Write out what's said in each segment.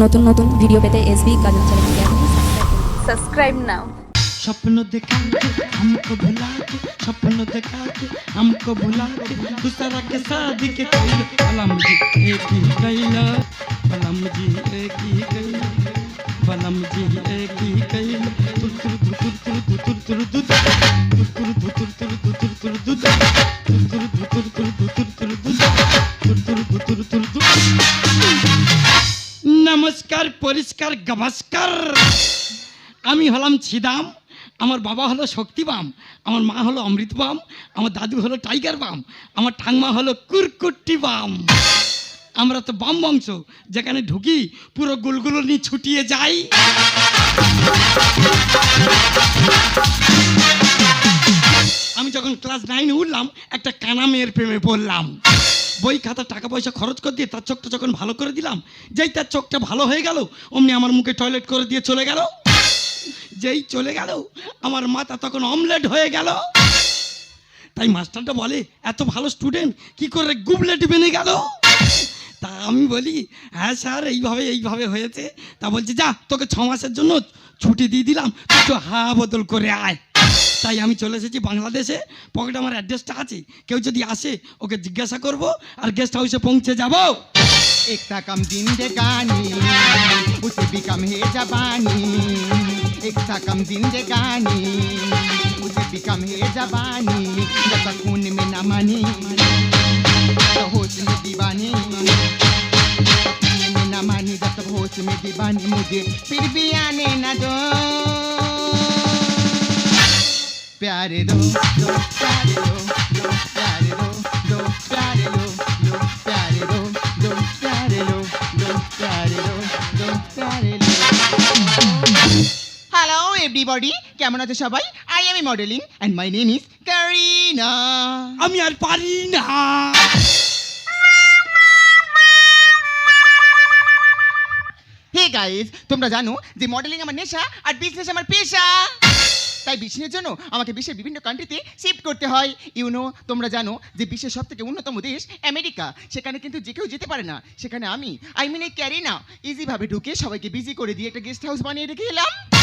নতুন নতুন ভিডিও পেতে এসবি গাজন চ্যানেলকে এখনই subscribe now सपन दिखा के हमको भुला के सपन दिखा के हमको भुला के दूसरा के शादी के कैल बलम जी एक ही कैला बलम जी एक ही कैला बलम जी एक ही कैला तुर तुर तुर तुर तुर तुर तुर तुर तुर तुर तुर तुर तुर तुर तुर तुर तुर तुर নমস্কার, পরিষ্কার গাভাস্কার আমি হলাম ছিদাম, আমার বাবা হলো শক্তিবাম, আমার মা হলো অমৃতবাম, আমার দাদু হলো টাইগার বাম, আমার ঠাংমা হলো কুরকুট্টি বাম আমরা তো বাম বংশ, যেখানে ঢুকি পুরো গুলগুলো নিয়ে ছুটিয়ে যাই। আমি যখন ক্লাস নাইনে উঠলাম, একটা কানা মেয়ের প্রেমে পড়লাম। বই খাতা, টাকা পয়সা খরচ করে দিয়ে তার চোখটা যখন ভালো করে দিলাম, যেই তার চোখটা ভালো হয়ে গেল, অমনি আমার মুখে টয়লেট করে দিয়ে চলে গেল। যেই চলে গেল, আমার মাথা তখন অমলেট হয়ে গেল। তাই মাস্টারটা বলে, এত ভালো স্টুডেন্ট কি করে গুবলেট বেনে গেল? তা আমি বলি হ্যাঁ স্যার, এইভাবে এইভাবে হয়েছে। তা বলছে, যা, তোকে ছ মাসের জন্য ছুটি দিয়ে দিলাম তুই একটু হা বদল করে আয়। তাই আমি চলে এসেছি বাংলাদেশে। পকেটে আমার অ্যাড্রেসটা আছে। কেউ যদি আসে, ওকে জিজ্ঞাসা করব, আর গেস্ট হাউসে পৌঁছে যাব। একটা কাম জিন্দেগানি উঠবি কাম হে জাবানি একটা কাম জিন্দেগানি উঠবি কাম হে জাবানি যত খুন মে না মানি হোশ মে দিবানি না মানি যত হোস মে দিবানি মুজে ফির भी आने না দো प्यारे दो दो प्यारे दो दो प्यारे दो दो प्यारे दो दो प्यारे दो दो प्यारे दो दो प्यारे दो दो प्यारे दो হ্যালো এভরিবডি কেমন আছো সবাই I am modelling and my name is Kareena আমি আর পারি না হে গাইজ তোমরা জানো যে মডেলিং আমার নেশা আর বিজনেস আমার পেশা তাই বিশ্বের জন্য আমাকে বিশ্বের বিভিন্ন কান্ট্রিতে শিফট করতে হয়। ইউনো তোমরা জানো যে বিশ্বের সব থেকে অন্যতম দেশ আমেরিকা। সেখানে কিন্তু যে কেউ যেতে পারে না। সেখানে আমি আই মিন এই ক্যারি না ইজিভাবে ঢুকে সবাইকে বিজি করে দিয়ে একটা গেস্ট হাউস বানিয়ে রেখে এলাম।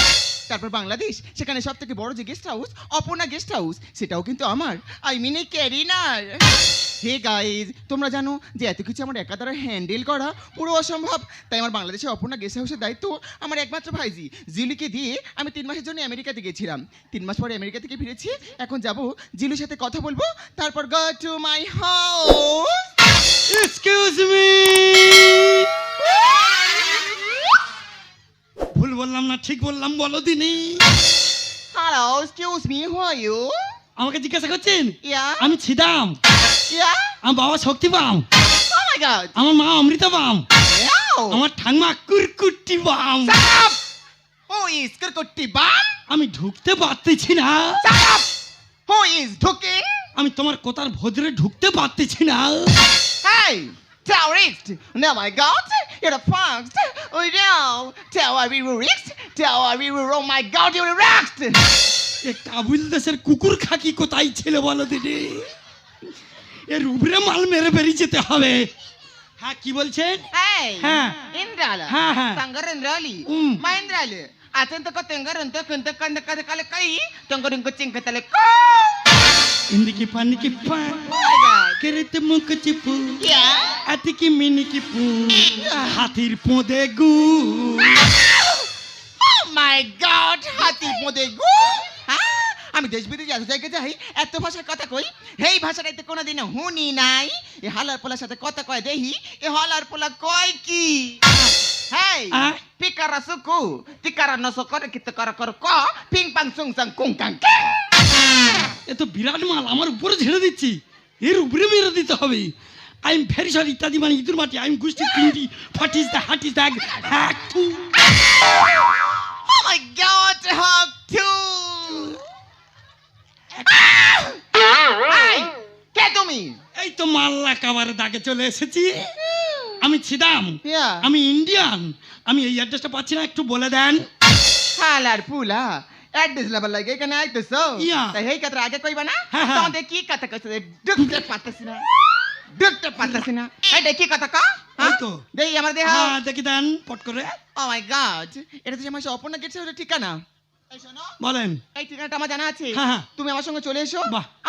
তারপর বাংলাদেশ, সেখানে সব থেকে বড় যে guest house Aparna guest house সেটাও কিন্তু আমার। আই মিন এই ক্যারিনার হে গাইজ তোমরা জানো যে এত কিছু আমার একা দ্বারা হ্যান্ডেল করা পুরো অসম্ভব। তাই আমার বাংলাদেশে অপর্ণা গেস্ট হাউসের দায়িত্ব আমার একমাত্র ভাইজি, জিলুকে দিয়ে আমি তিন মাসের জন্য আমেরিকাতে গেছিলাম। তিন মাস পরে আমেরিকা থেকে ফিরেছি, এখন যাব জিলুর সাথে কথা বলব, তারপর গো টু মাই হাউস ঠিক বললাম বলো দিনি। Hello excuse me who are you আমাকে জিজ্ঞাসা করছেন? ইয়া আমি ছিদাম। ইয়া আমার বাবা শক্তি বাম ও মাই গড আমার মা অমৃতা বাম আমার ঠাংমা কুরকুট্টি বাম হু ইজ কুরকুট্টি বাম আমি ঢুকতে পারতেছি না। হু ইজ ঢুকিং? আমি তোমার কোথার ভদ্রে ঢুকতে পারতেছি না। Hey, terrorist! No, my God, you're the fox. Oh no, tell I we rocks, tell I we were, oh my god, you're the rocks. এ কাবুল দেশের কুকুর খাকি কোথায় ছেলে বলো দিদি এর উপরে মাল মেরে বেরিয়ে যেতে হবে হ্যাঁ কি বলছেন হ্যাঁ ইন্দ্রাল হ্যাঁ হ্যাঁ সাঙ্গরেন্দ্রালি মহেন্দ্রালি అతనితో తెంగరంతో కింద కంద కథ కలకాయి తొంగరింక చింక తలక ఇందుకి పనికి పా కెరెత్త ముక్క చిప్పు యా আতিকি মিনিকি পু হাতির পোঁদে গু। Oh my God, হাতি মোদে গু। আমি দেশ বিদেশে এত জায়গায় যাই এত ভাষার কথা কই এই ভাষাটাই তো কোনোদিনও হুনি নাই। এ হালার পোলার সাথে কথা কয় দেহি এ হালার পোলা কয় কি? হেই? পিকারা সুকু টিকারা নসো করে কিতে কর কর ক পিং পাং সুং সাং কুং কাং কিং। এ তো বিরাট মাল আমার উপরে ঝেড়ে দিচ্ছি এর উপরে মেরে দিতে হবে। আই এম ভেরি সরি ইত্যাদি মানে ইঁদুর মাটি আই এম গুষ্টি তিনটি fat is the hat is the hack to oh my god hack to কে তুমি? এই তো মাল্লা কাবার দাগে চলে এসেছি। আমি ছিদাম. আমি ইন্ডিয়ান আমি এই অ্যাড্রেসটা পাচ্ছি না একটু বলে দেন। হালার পুলা অ্যাড্রেস লেভেল লাগে এখানে আইতেছো। তাই এই কথা আগে কইবা না? হ্যাঁ, হ্যাঁ। তোমাদের কি কথা কইছো? ঢুকতে পারতেছি না। ঢুকতে পারতাছি না। এটা কি কথা কা? ওই তো। দেই আমার দেহ। হ্যাঁ দেখি দেন পট করে। ও মাই গড এটা তো আমার অপর্ণা গেটস এর ঠিকানা? বলেন। এই ঠিকানাটা আমার জানা আছে? হ্যাঁ, হ্যাঁ। তুমি আমার সঙ্গে চলে এসো।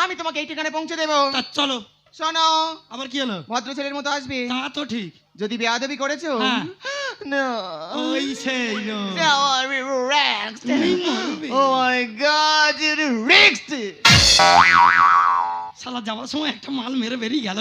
আমি তোমাকে এই ঠিকানায় পৌঁছে দেবো। চলো। শোনো। আবার কি হলো? ভদ্র ছেলের মতো আসবে। তা তো ঠিক। যদি বেয়াদবি করেছ? হ্যাঁ। না ওই সেই। Now relaxed. Oh my god, it relaxed. শালা যাওয়ার সময় একটা মাল মেরে বেরিয়ে গেল।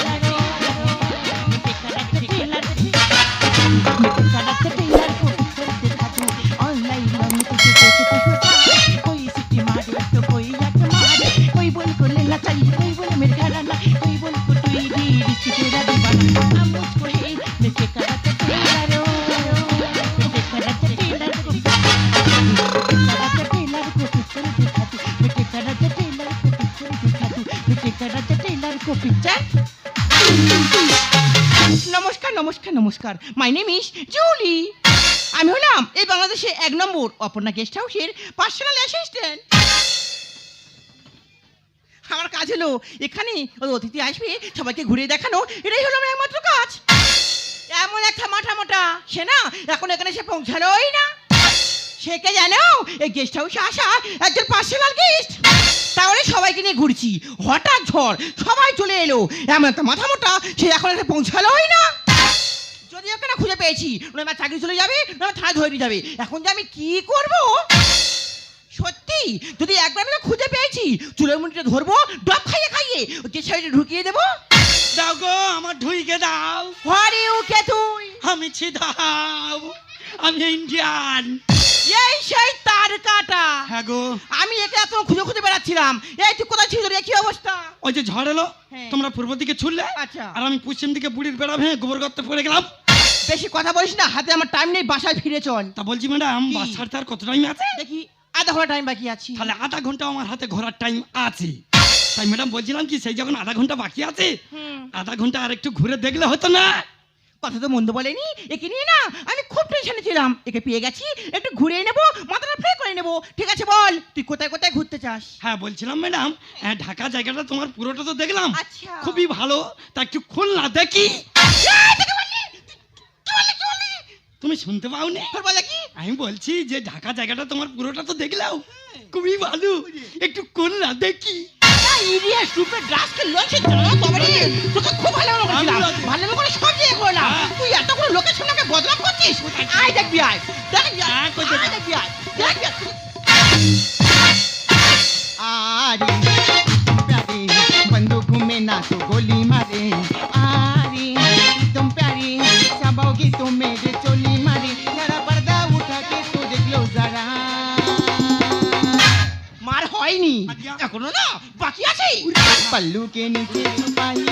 নমস্কার। মাই নেম ইস জুলি আমি হলাম এই বাংলাদেশে এক নম্বর, অপর্ণা গেস্ট হাউসের পার্সোনাল অ্যাসিস্ট্যান্ট আমার কাজ হলো, এখানে অতিথি আসবে, সবাইকে ঘুরে দেখানো। এটাই হলো আমার একমাত্র কাজ। এমন একটা মাথা মোটা, সে না, এখন এখানে সে পৌঁছালোই না। সে কে জানো? এই গেস্ট হাউসে আসা একজন পার্সোনাল গেস্ট তাহলে সবাইকে নিয়ে ঘুরছি। হঠাৎ ঝড়, সবাই চলে এলো। এমন একটা মাথা মোটা, সে এখন এখানে পৌঁছালোই না। যদি ওকে না খুঁজে পেয়েছি নয় আমার চাকরি চলে যাবে না থানায় ধরে নিয়ে যাবে। এখন যে আমি কি করব? সত্যি? যদি একবার আমি খুঁজে পেয়েছি চুলের মুন্ডিটা ধরবো ডব খাইয়ে খাইয়ে ওকে সাইডে ঢুকিয়ে দেবো। দাও গো আমার ঢুইকে দাও। হোয়ার ইউ কে তুই? আমি ছিদাও আমি ইন্ডিয়ান। এই সেই তার কাটা। হ্যাঁ গো। আমি একে এত খুঁজে খুঁজে বেড়াচ্ছিলাম। এই তুই কোথায় ছিল রে? কি অবস্থা? ওই যে ঝড় এলো হ্যাঁ। তোমরা পূর্ব দিকে ছুটলে আচ্ছা। আর আমি পশ্চিম দিকে বুড়ির বেড়া ভেঙে গোবর গর্তে পড়ে গেলাম। বেশি কথা বলিস না হাতে আমার টাইম নেই বাসায় ফিরে চল। তা বলছি ম্যাডাম কি? বাস ছাড়তে কত টাইম আছে? দেখি আধা ঘণ্টা টাইম বাকি আছি। তাহলে আধা ঘণ্টা আমার হাতে ঘোরার টাইম আছে। তাই ম্যাডাম বলছিলাম কি সেই যখন আধা ঘণ্টা বাকি আছে হুম। আধা ঘণ্টা আর একটু ঘুরে দেখলে হতো না? কথা তো মন্দ বলেনি একে নিয়ে না আমি খুব টেনশনে ছিলাম। একে পেয়ে গেছি একটু ঘুরে নেব মাথাটা ফ্রে করে নেব। ঠিক আছে বল তুই কোথায় কোথায় ঘুরতে চাস? হ্যাঁ বলছিলাম ম্যাডাম আহ, ঢাকা জায়গাটা তোমার পুরোটা তো দেখলাম। আচ্ছা। খুবই ভালো তা একটু খুলনা দেখি। তুমি শুনতে পাওনি? বলে কি? আমি বলছি যে ঢাকা জায়গাটা তোমার পুরোটা তো দেখলাও খুবই ভালো। একটু কোন না দেখি। বন্ধু ঘুমে ভালো হ্যাঁ। না আয় আয়। হ্যাঁ, মে না তো গোলি పళ్ళుకే నుంచి చుపాయి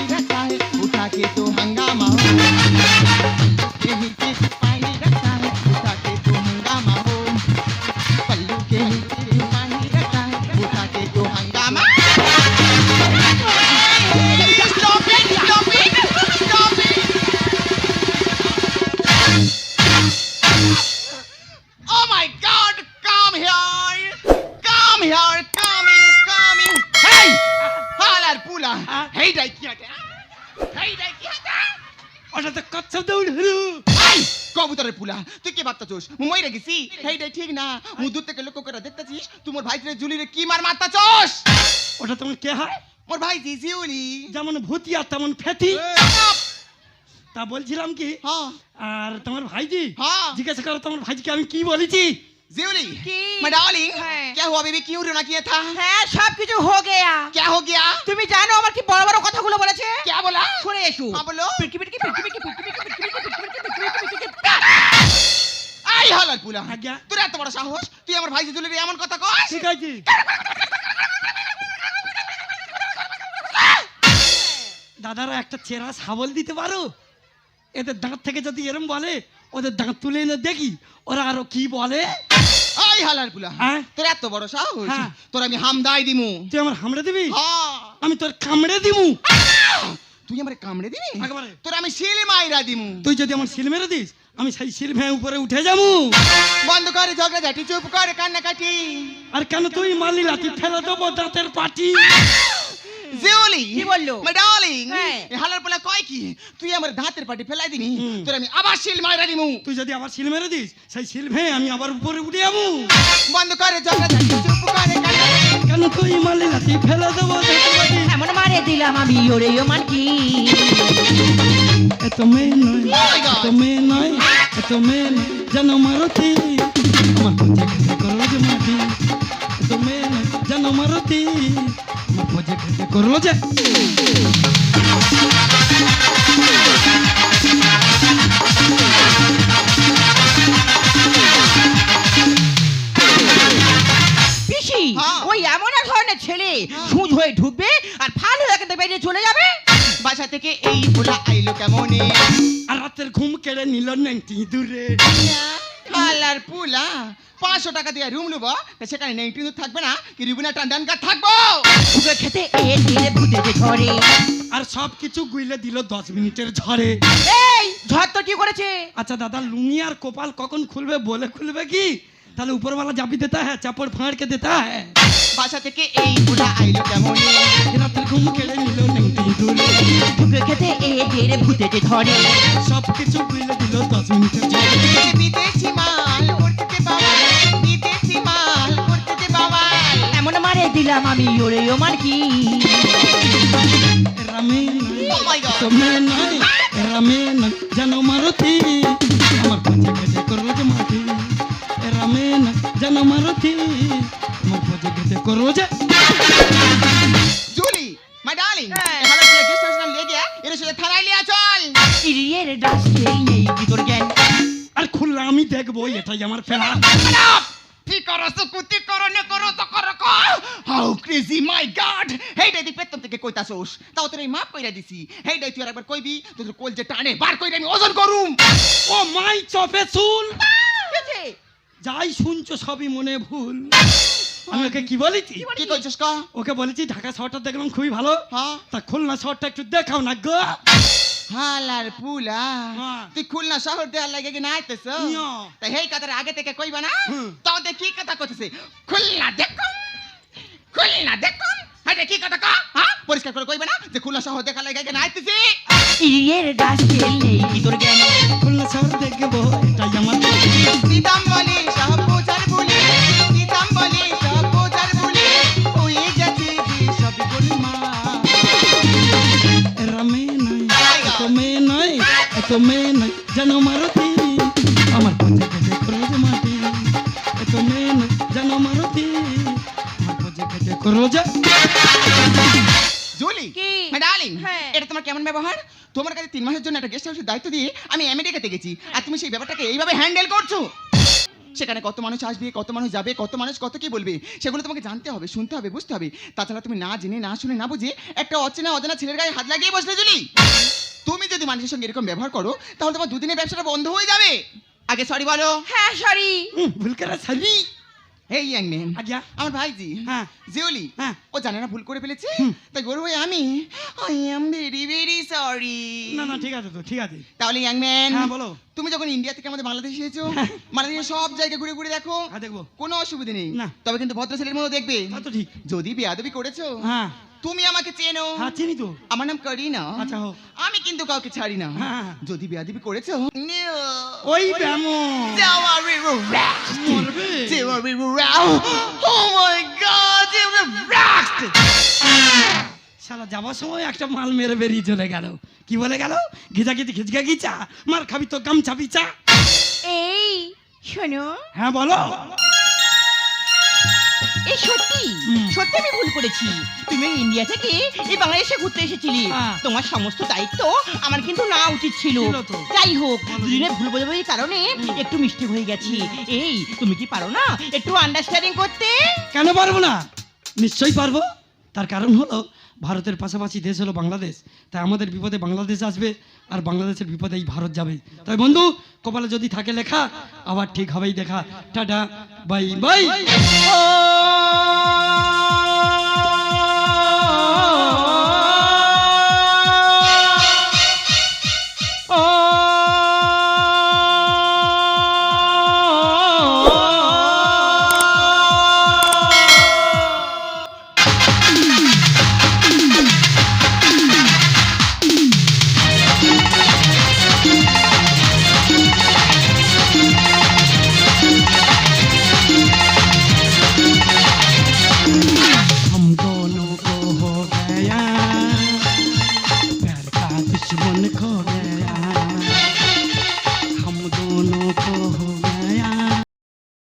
ভিতরে পুলা তুই কি ভাবতাছোস? মু মইরা গেছি? এইটাই ঠিক না। মু দূর থেকে লক্ষ্য করে দেখতেছিস তুই মোর ভাইজিরে জুলিরে কি মার মারতাছোস? ওটা তুমি কে হয়? মোর ভাইজি জিউলি। যেমন ভূতিয়া তেমন ফেতি। তা বলছিলাম কি? হ্যাঁ। আর তোমার ভাইজি? হ্যাঁ। জিজ্ঞাসা করো তোমার ভাইজিকে আমি কি বলেছি? जिवली मैं डार्लिंग क्या हुआ बेबी क्यों रोना किया था হ্যাঁ, হ্যাঁ সব কিছু হো গেয়া। क्या हो गया তুমি জানো আমার কি বড় বড় কথাগুলো বলেছে? কে বলা? শুনে এসো। হ্যাঁ বলো। পিকি পিকি পিকি পিকি পিকি পিটকি আই হালার পুলা। আজ্ঞা। তোর এত বড় সাহস? তুই আমার ভাই জুলি এমন কথা কস? ঠিক আছে। দাদারা একটা চেরা শাবল দিতে পারো? এদের দাঁত থেকে যদি এরম বলে ওদের দাঁত তুলে এনে দেখি ওরা আরও কি বলে? ওই হালার পুলা। হ্যাঁ? তোর এত বড় সাহস? হ্যাঁ। তোর আমি হামদাই দিমু। তুই আমার হামড়ে দিবি? হ্যাঁ। আমি তোর কামড়ে দিমু? তুই আমার কামড়ে দিবি। তোর আমি শিল মাইরা দিমু। তুই যদি আমার শিল মেরে দিস আমি সেই শিল ভেঙে উপরে উঠে যাব। বন্ধ করে ঝগড়া ঝাটি চুপ করে কান্না কাটি আর কেন তুই মারলি লাঠি? ফেলে দেবো দাঁতের পাটি। জিওলি। কি বলল? My darling. হ্যাঁ। হালার পোলা কয় কি? তুই আমার দাঁতের পাটি ফেলাই হুম। তোর আমি আবার শিল মাইরা দিমু। তুই যদি আবার শিল মেরে দিস সেই শিল ভেঙে আমি আবার উপরে উঠে যাব। বন্ধ করে ঝাঁটি চুপ করে। কেন তুই মারলি লাঠি ফেলে দেবো এমন মারে দিলাম আমি ওরে ও মান কি? এত মেয়ে নয় Oh! এত মেয়ে নয় এত মেয়ে নয় যেন মারতি। আমার খেতে করল যে মাটি। এত মেয়ে নয় যেন মারতি। করল যে। হ্যাঁ। ওই এমন এক ধরনের ছেলে সুজ হয়ে ঢুকবে আর ফাল হয়ে এখান থেকে বেরিয়ে চলে যাবে। বাসা থেকে এই পোলা আইলো কেমনে? আর রাতের ঘুম কেড়ে নিল নেংটি দূরে। হালার পুলা পাঁচশো টাকা দিয়ে রুম নেব সেখানে কিন্তু থাকবে না কি রিবুনা টান্ডান কার থাকব? খেতে ঝরে। আর সব কিছু গুইলে দিল দশ মিনিটের ঝড়ে। এই ঝড় তো কি করেছে? আচ্ছা দাদা লুঙ্গি আর কপাল কখন খুলবে বলে খুলবে কি? তাহলে উপরওয়ালা জাপি দেতা হ্যাঁ চাপড় ফাঁড় के देता है বাসা থেকে এই পোলা আইলো কেমনে রাতের ঘুম কেড়ে নিল নেংটি দূরে ঢুকে খেতে এ ধীরে ভূতেতে ঝরে সব কিছু গুইলে দিল দশ মিনিটের ঝড়ে বিদেশি মাল উঠতে বাবাল বিদেশি মাল উঠতে বাবাল এমন মারে দিলাম আমি ওরে ও মান কি রামে Oh my God! তুমি নয় রামে নয় যেন মারতি যে জুলি মাই ডার্লিং। হালার পুলা গেস্ট হাউস নাম লেগে এর সাথে থানায় লিয়া চল। ইরিয়ের ডাস্টে নেই ভিতর জ্ঞান। আর খুললে আমি দেখব এটাই আমার ফেলা কি করো সুকুতি করো নে করো তো করো কো হাউ ক্রেজি মাই গড হেইডাই দি পেতন থেকে কইতাছোস। তাও তোর এই মাপ কইরা দিছি। হেইডাই তুই আর একবার কইবি তোর কোল যে টানে বার কইরা আমি ওজন করুম। ও মাই চপে চুল? যাই শুনছো সবই মনে ভুল। আমি ওকে কি বলেছি? কি কইছস কা? ওকে বলেছি ঢাকা শহরটা দেখলাম খুবই ভালো। হ্যাঁ। তা খুলনা শহরটা একটু দেখাও না গো। হালার পুলা হ্যাঁ। তুই খুলনা শহর দেওয়ার লাগে কি না আইতেছ? তা হেই কথার আগে থেকে কইবা না। কি কথা কইতেছে? খুলনা দেখো। খুলনা দেখো। হাইটা কি কথা কা? হ্যাঁ পরিষ্কার করে কইবা না যে খুলনা শহর দেখার লাগে কি না আইতেছি? ডাস্টে নেই ভিতর জ্ঞান? খুলনা শহর দেখব এটাই আমার দিদাম বলি এত মেয়ে নয় যেন মারুতি আমার খোঁজে খেতে করল মাটি। এত মেয়ে নয় যেন মারতি আমার খোঁজে খেতে করল জুলি মাই ডার্লিং হ্যাঁ। এটা তোমার কেমন ব্যবহার? তোমার কাছে তিন মাসের জন্য একটা গেস্ট হাউসের দায়িত্ব দিয়ে আমি আমেরিকাতে গেছি। আর তুমি সেই ব্যাপারটাকে এইভাবে হ্যান্ডেল করছ? সেখানে কত মানুষ আসবে কত মানুষ যাবে কত মানুষ কত কি বলবে সেগুলো তোমাকে জানতে হবে শুনতে হবে বুঝতে হবে। তাছাড়া তুমি না জেনে না শুনে না বুঝে একটা অচেনা অজানা ছেলের গায়ে হাত লাগিয়ে বসলে জুলি। তুমি যদি মানুষের সঙ্গে এরকম ব্যবহার করো তাহলে তোমার দুদিনের ব্যবসাটা বন্ধ হয়ে যাবে। আগে সরি বলো। হ্যাঁ সরি ভুল করা সারি হেই ইয়াং ম্যান। আজ্ঞা। আমার ভাইজি। হ্যাঁ। জিওলি হ্যাঁ। ও জানে না ভুল করে ফেলেছে। তাই গরু হয়ে আমি। I am very very sorry না না ঠিক আছে তো ঠিক আছে। তাহলে ইয়াং ম্যান হ্যাঁ বলো। তুমি যখন ইন্ডিয়া থেকে আমাদের বাংলাদেশে এসেছ বাংলাদেশে সব জায়গা ঘুরে ঘুরে দেখো। হ্যাঁ দেখব। কোনো অসুবিধা নেই। না। তবে কিন্তু ভদ্র ছেলের মতো দেখবে। তো ঠিক। যদি বেয়াদবি করেছ হ্যাঁ। তুমি আমাকে চেনো। হ্যাঁ চিনি তো। আমার নাম করিনা। আচ্ছা হোক। আমি কিন্তু কাউকে ছাড়ি না। হ্যাঁ। যদি বেয়াদবি করেছ ওই ব্যামো relax. মরবে। Don't relax. Oh my God, you're relaxed. শালা যাবার সময় একটা মাল মেরে বেরিয়ে চলে গেল। কি বলে গেল? ঘিচি খিচকা ঘিচা মার খাবি তো গামছা পিচা এই শোনো। হ্যাঁ বলো। এই সত্যি? সত্যি আমি ভুল করেছি। তুমি ইন্ডিয়া থেকে এই বাংলাদেশে ঘুরতে এসেছিলে। তোমার সমস্ত দায়িত্ব আমার কিন্তু না উচিত ছিল। ছিল যাই হোক দুদিনে ভুল বোঝাবুঝির কারণে একটু মিষ্টি হয়ে গেছি। এই তুমি কি পারো না একটু আন্ডারস্ট্যান্ডিং করতে? কেন পারব না? নিশ্চয়ই পারব। তার কারণ হলো ভারতের পাশাপাশি দেশ হলো বাংলাদেশ। তাই আমাদের বিপদে বাংলাদেশ আসবে আর বাংলাদেশের বিপদে এই ভারত যাবে। তাই বন্ধু, কপালে যদি থাকে লেখা, আবার ঠিক হবেই দেখা। Tata, bye bye.